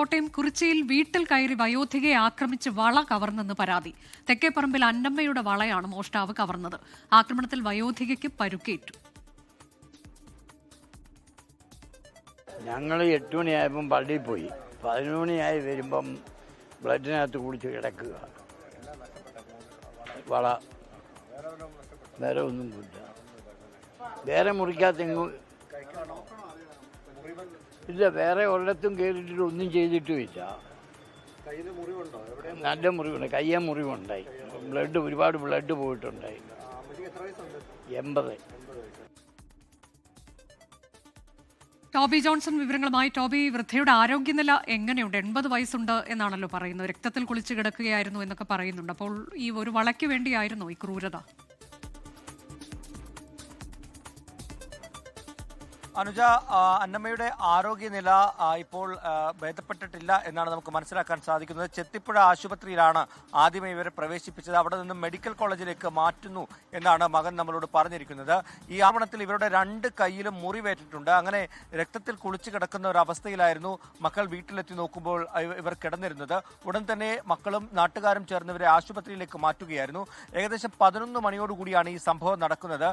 കോട്ടയം കുറിച്ചിയിൽ വീട്ടിൽ കയറി വയോധികയെ ആക്രമിച്ച് വള കവർന്നെന്ന് പരാതി. തെക്കേപ്പറമ്പിൽ അന്നമ്മയുടെ വളയാണ് മോഷ്ടാവ് കവർന്നത്. ആക്രമണത്തിൽ വയോധികയ്ക്ക് പരുക്കേറ്റു. ഞങ്ങൾ എട്ട് മണിയായപ്പം പള്ളിയിൽ പോയി. പതിനൊന്ന് മണിയായി വരുമ്പം ബ്ലഡിനകത്ത് കുടിച്ച് കിടക്കുക. വള. വേറെ ഒന്നും കൂട്ടുക വേറെ മുറിക്കാത്ത ഇല്ല വേറെ ഒരിടത്തും കയറിയിട്ട് ഒന്നും ചെയ്തിട്ടുമില്ല. നല്ല മുറിവുണ്ട് കയ്യ മുറിവുണ്ടായി. ബ്ലഡ് ഒരുപാട് ബ്ലഡ് പോയിട്ടുണ്ടായി. എൺപത്. ടോബി ജോൺസൺ വിവരങ്ങളുമായി. ടോബി വൃദ്ധയുടെ ആരോഗ്യനില എങ്ങനെയുണ്ട്? എൺപത് വയസ്സുണ്ട് എന്നാണല്ലോ പറയുന്നത്. രക്തത്തിൽ കുളിച്ച് കിടക്കുകയായിരുന്നു എന്നൊക്കെ പറയുന്നുണ്ട്. അപ്പോൾ ഈ ഒരു വളയ്ക്ക് വേണ്ടിയായിരുന്നു ഈ ക്രൂരത. അനുജ അന്നമ്മയുടെ ആരോഗ്യനില ഇപ്പോൾ ഭേദപ്പെട്ടിട്ടില്ല എന്നാണ് നമുക്ക് മനസ്സിലാക്കാൻ സാധിക്കുന്നത്. ചെത്തിപ്പുഴ ആശുപത്രിയിലാണ് ആദ്യമേ ഇവരെ പ്രവേശിപ്പിച്ചത്. അവിടെ നിന്നും മെഡിക്കൽ കോളേജിലേക്ക് മാറ്റുന്നു എന്നാണ് മകൻ നമ്മളോട് പറഞ്ഞിരിക്കുന്നത്. ഈ ആവണത്തിൽ ഇവരുടെ രണ്ട് കൈയിലും മുറിവേറ്റിട്ടുണ്ട് അങ്ങനെ രക്തത്തിൽ കുളിച്ചു കിടക്കുന്ന ഒരു അവസ്ഥയിലായിരുന്നു മക്കൾ വീട്ടിലെത്തി നോക്കുമ്പോൾ ഇവർ കിടന്നിരുന്നത്. ഉടൻ തന്നെ മക്കളും നാട്ടുകാരും ചേർന്ന് ഇവരെ ആശുപത്രിയിലേക്ക് മാറ്റുകയായിരുന്നു. ഏകദേശം പതിനൊന്ന് മണിയോടുകൂടിയാണ് ഈ സംഭവം നടക്കുന്നത്.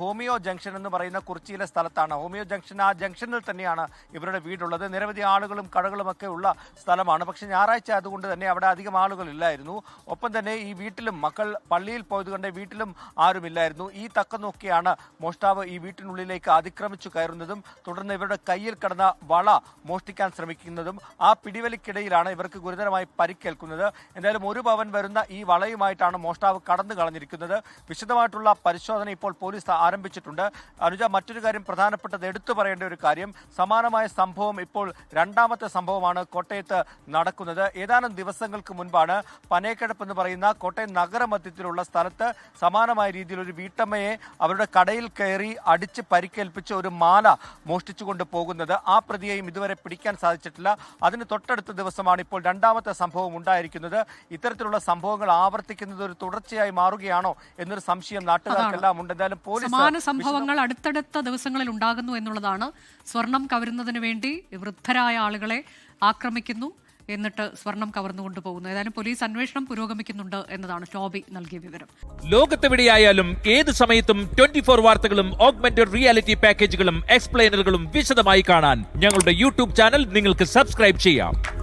ഹോമിയോ ജംഗ്ഷൻ എന്ന് പറയുന്ന കുറിച്ചിയിലെ സ്ഥലത്താണ്. ഹോമിയോ ജംഗ്ഷൻ ആ ജംഗ്ഷനിൽ തന്നെയാണ് ഇവരുടെ വീടുള്ളത്. നിരവധി ആളുകളും കടകളും ഒക്കെ ഉള്ള സ്ഥലമാണ്. പക്ഷെ ഞായറാഴ്ച അതുകൊണ്ട് തന്നെ അവിടെ അധികം ആളുകളില്ലായിരുന്നു ഒപ്പം തന്നെ ഈ വീട്ടിലും മക്കൾ പള്ളിയിൽ പോയത് കൊണ്ട് വീട്ടിലും ആരുമില്ലായിരുന്നു ഈ തക്കം നോക്കിയാണ് മോഷ്ടാവ് ഈ വീട്ടിനുള്ളിലേക്ക് അതിക്രമിച്ചു കയറുന്നതും തുടർന്ന് ഇവരുടെ കയ്യിൽ കിടന്ന വള മോഷ്ടിക്കാൻ ശ്രമിക്കുന്നതും ആ പിടിവലിക്കിടയിലാണ് ഇവർക്ക് ഗുരുതരമായി പരിക്കേൽക്കുന്നത്. എന്തായാലും ഒരു പവൻ വരുന്ന ഈ വളയുമായിട്ടാണ് മോഷ്ടാവ് കടന്നു കളഞ്ഞിരിക്കുന്നത്. വിശദമായിട്ടുള്ള പരിശോധന ഇപ്പോൾ പോലീസ് ആരംഭിച്ചിട്ടുണ്ട്. അനുജ മറ്റൊരു കാര്യം പ്രധാനപ്പെട്ടത് എടുത്തു പറയേണ്ട ഒരു കാര്യം. സമാനമായ സംഭവം ഇപ്പോൾ രണ്ടാമത്തെ സംഭവമാണ് കോട്ടയത്ത് നടക്കുന്നത്. ഏതാനും ദിവസങ്ങൾക്ക് മുൻപാണ് പനയക്കിടപ്പ് എന്ന് പറയുന്ന കോട്ടയം നഗരമധ്യത്തിലുള്ള സ്ഥലത്ത് സമാനമായ രീതിയിൽ ഒരു വീട്ടമ്മയെ അവരുടെ കടയിൽ കയറി അടിച്ച് പരിക്കേൽപ്പിച്ച് ഒരു മാല മോഷ്ടിച്ചുകൊണ്ട് പോകുന്നത് ആ പ്രതിയെയും ഇതുവരെ പിടിക്കാൻ സാധിച്ചിട്ടില്ല. അതിന് തൊട്ടടുത്ത ദിവസമാണ് ഇപ്പോൾ രണ്ടാമത്തെ സംഭവം ഉണ്ടായിരിക്കുന്നത്. ഇത്തരത്തിലുള്ള സംഭവങ്ങൾ ആവർത്തിക്കുന്നത് ഒരു തുടർച്ചയായി മാറുകയാണോ എന്നൊരു സംശയം നാട്ടുകാർക്കെല്ലാം ഉണ്ട്. എന്തായാലും പോലീസ് സംഭവങ്ങൾ അടുത്തടുത്ത ദിവസങ്ങളിൽ ഉണ്ടാകുന്നു എന്നുള്ളതാണ്. സ്വർണം കവരുന്നതിന് വേണ്ടി വൃദ്ധരായ ആളുകളെ ആക്രമിക്കുന്നു എന്നിട്ട് സ്വർണം കവർന്നു കൊണ്ടുപോകുന്നു. ഏതായാലും പോലീസ് അന്വേഷണം പുരോഗമിക്കുന്നുണ്ട് എന്നതാണ് ടോബി നൽകിയ വിവരം. ലോകത്തെവിടെയായാലും ഏത് സമയത്തും ട്വന്റി ഫോർ വാർത്തകളും ഓഗ്മെന്റഡ് റിയാലിറ്റി പാക്കേജുകളും എക്സ്പ്ലെയിനറുകളും വിശദമായി കാണാൻ ഞങ്ങളുടെ യൂട്യൂബ് ചാനൽ നിങ്ങൾക്ക് സബ്സ്ക്രൈബ് ചെയ്യാം.